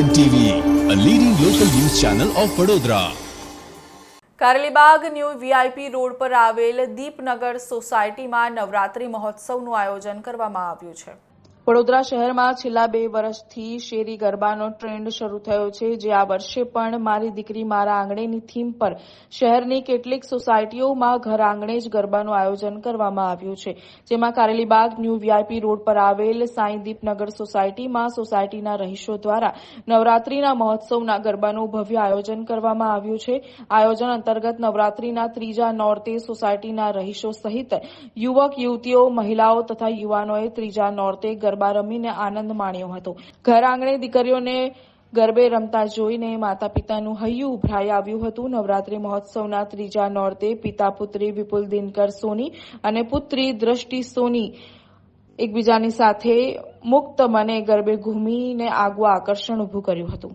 N TV a leading local news channel of Vadodara Karelibaug new VIP road પર આવેલ દીપનગર સોસાયટીમાં નવરાત્રી મહોત્સવનું આયોજન કરવામાં આવ્યું છે. વડોદરા શહેરમાં છેલ્લા બે વર્ષથી શેરી ગરબાનો ટ્રેન્ડ શરૂ થયો છે. જે આ વર્ષે પણ મારી દીકરી મારા આંગણેની થીમ પર શહેરની કેટલીક સોસાયટીઓમાં ઘર આંગણે જ ગરબાનું આયોજન કરવામાં આવ્યું છે. જેમાં કારેલીબાગ, ન્યૂ વીઆઈપી રોડ પર આવેલ સાંઈદીપનગર સોસાયટીમાં સોસાયટીના રહીશો દ્વારા નવરાત્રીના મહોત્સવના ગરબાનું ભવ્ય આયોજન કરવામાં આવ્યું છે. આયોજન અંતર્ગત નવરાત્રીના ત્રીજા નોરતે સોસાયટીના રહીશો સહિત યુવક, યુવતીઓ, મહિલાઓ તથા યુવાનોએ ત્રીજા નોરતે ગરબા રમીને આનંદ માણ્યો હતો. ઘર આંગણે દીકરીઓને ગરબે રમતા જોઈને માતા પિતાનું હૈયું ઉભરાઈ આવ્યું હતું. નવરાત્રી મહોત્સવના ત્રીજા નોરતે પિતા પુત્રી વિપુલ દિનકર સોની અને પુત્રી દ્રષ્ટિ સોની એકબીજાની સાથે મુક્ત મને ગરબે ઘૂમીને આગવું આકર્ષણ ઊભું કર્યું હતું.